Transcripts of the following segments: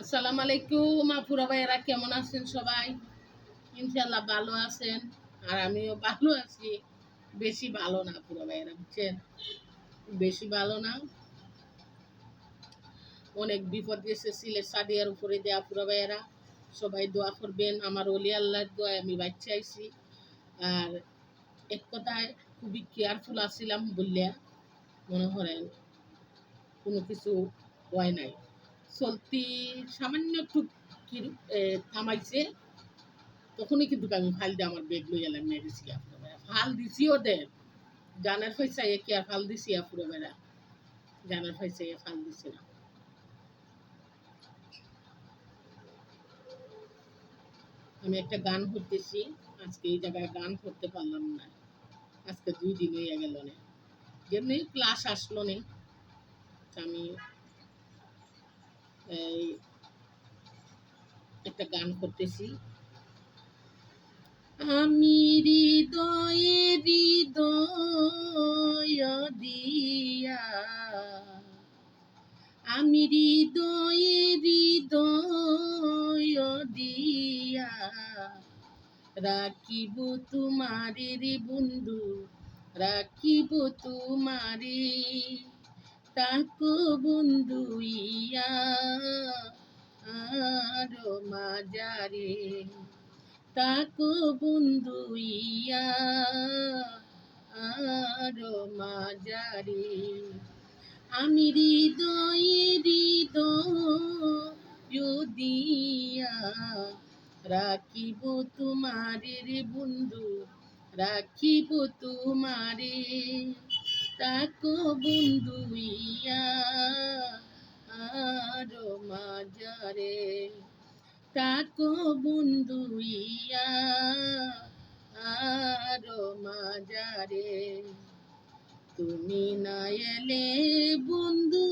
আসসালামু আলাইকুম আপুরা ভাইয়েরা, কেমন আছেন সবাই? ইনশাল্লাহ ভালো আছেন, আর আমিও ভালো আছি। বেশি ভালো না আপুরা ভাইয়েরা, বুঝছেন? বেশি ভালো না। অনেক বিপদ গেছে সিলেট সাদিয়ার উপরে দেয়া আপুরা ভাইয়েরা। সবাই দোয়া করবেন, আমার অলি আল্লাহর দোয়ায় আমি বাচ্চা আইছি। আর এক কথায় খুবই কেয়ারফুল আসছিলাম বললিয়া মনে করেন কোনো কিছু হয় নাই। চলতি সামান্য একটু থামাইছে, তখনই কিন্তু আমি ফাল দিয়ে আমার বেগ লই গেছি আপুরে বেড়া ফাল দিছিও দে, জানার পয়সা এ কি আর ফাল দিছি আপুরে বেড়া জানার পয়সা ফাল দিছি না। আমি একটা গান করতেছি, আজকে এই জায়গায় গান করতে পারলাম না। আজকে দুই দিন হয়ে গেল না। যেমনি ক্লাস আসলো না আমি এই একটা গান করতেছি। আমি হৃদয়ে হৃদয় দিয়া, আমি হৃদয়ে হৃদয় দিয়া রাখিব তোমারে রে বন্ধু, রাখিব তোমারে। তাকো বন্ধু ইয়া আর মাজারে। তাকো বন্ধু ইয়া আর মাজারে। আমি হৃদয়ে হৃদয় দিয়া রাখিব তোমারে রে বন্ধু, রাখিব তোমারে। তাকো বন্ধু ইয়া আর মাজারে। তাকো বন্ধু ইয়া আর মাজারে। তুমি না এলে বন্ধু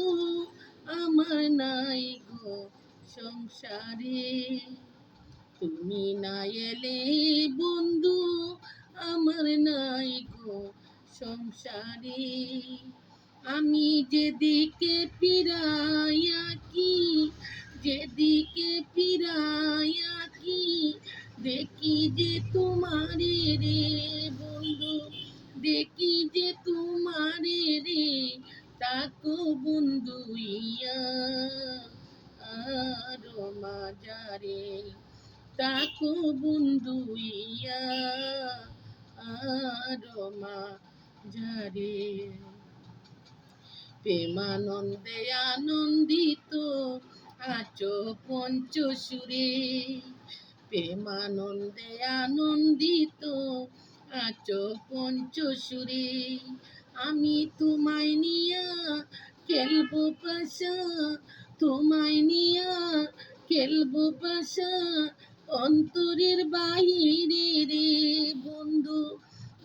আমার নাই গো সংসারে। তুমি না এলে বন্ধু আমার নাই গো সংসারে, আমি যেদিকে পিরাইয়া কি যেদিকে পিরাইয়া কি দেখি যে তোমারে রে বন্ধু, দেখি যে তোমারে রে, তাকো বন্ধু ইয়া। আর মাজারে তাকো বন্ধু ইয়া। আর মাজারে প্রেমানন্দে আনন্দিত আচো পঞ্চসুরে প্রেমানন্দে আনন্দিত আচো পঞ্চসুরে আমি তোমায় নিয়া খেলব পাশা, তোমায় নিয়া খেলব পাশা, অন্তরের বাহিরে রে।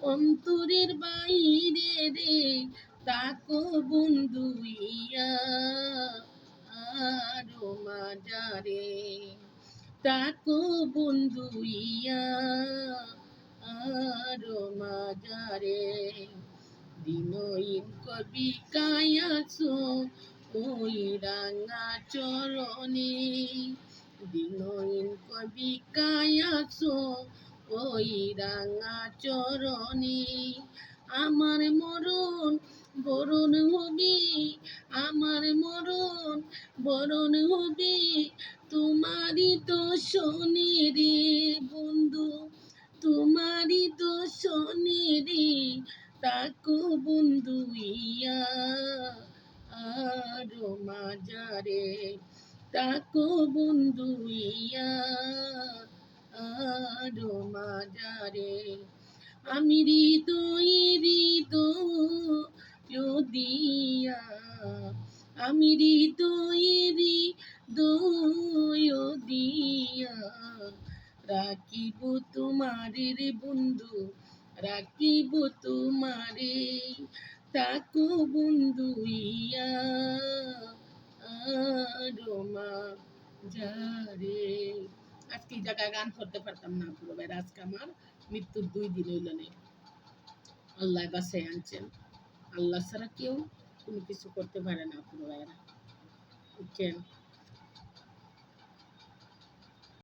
অন্তরের বাইরে রে, তাকো বন্ধু ইয়া, আর মাজারে। তাকো বন্ধু ইয়া, আর মাজারে। দিনইন কবি কায়াছো ওই রাঙা চরণে। দিনইন কবি কায়াছো ওই রাঙা চরণে আমার মরণ, বরণ হবি, আমার মরণ, বরণ হবি। তোমারই তো শোনে রে বন্ধু, তোমারই তো শোনে রে তাকো বন্ধু ইয়া। আর মাজারে তাকো বন্ধু ইয়া। আর মাজারে। আমি হৃদয়ে হৃদয় দিয়া আমি হৃদয়ে হৃদয় দিয়া রাখিব তোমারে রে বন্ধু, রাখিব তোমারে, তাকো বন্ধু ইয়া। আর যারে আজকে এই জায়গায় গান করতে পারতাম না পুরো বেড়া। আজকে আমার মৃত্যুর দুই দিন হইল নেই আল্লাহ বাসায় আনছেন। আল্লাহ ছাড়া কেউ কোনো কিছু করতে পারে না পুরো ভাইয়েরা বুঝছেন?